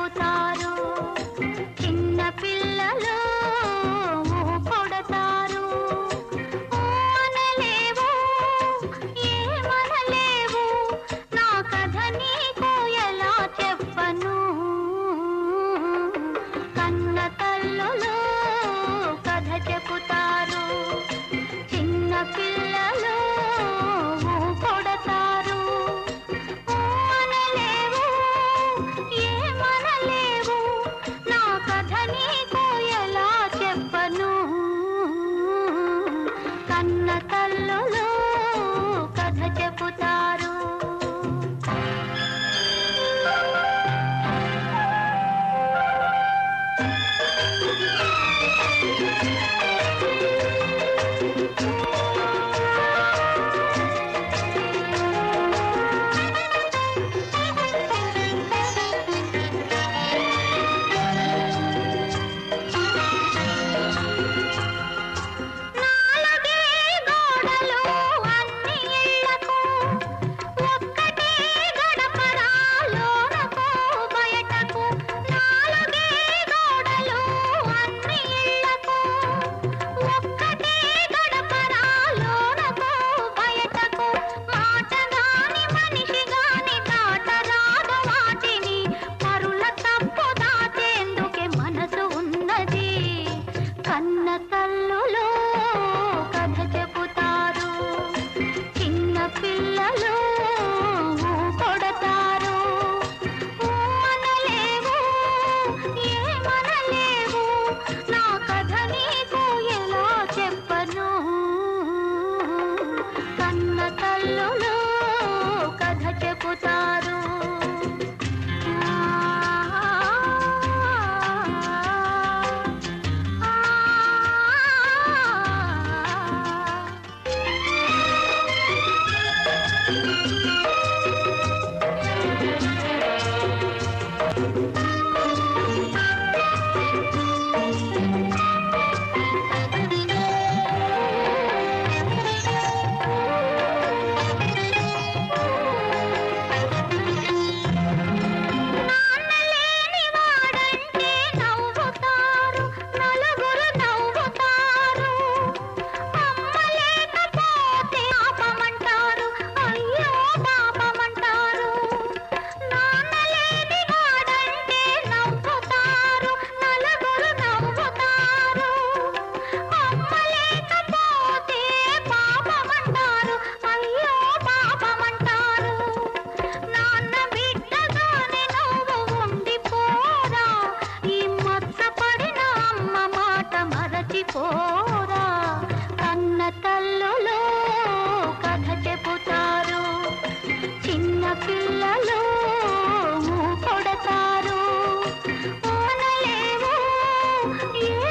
को तारो కన్న తల్లులు కథ చెబుతారు. చిన్న పిల్లలు కొడతారు. మనలేవు ఏమనలేవు నా కథ నీకు ఎలా చెప్పను? కన్న తల్లులు కథ చెబుతారు. పోరా? అన్న తల్లులు కథ చెబుతారు. చిన్న పిల్లలు కొడతారు ఏ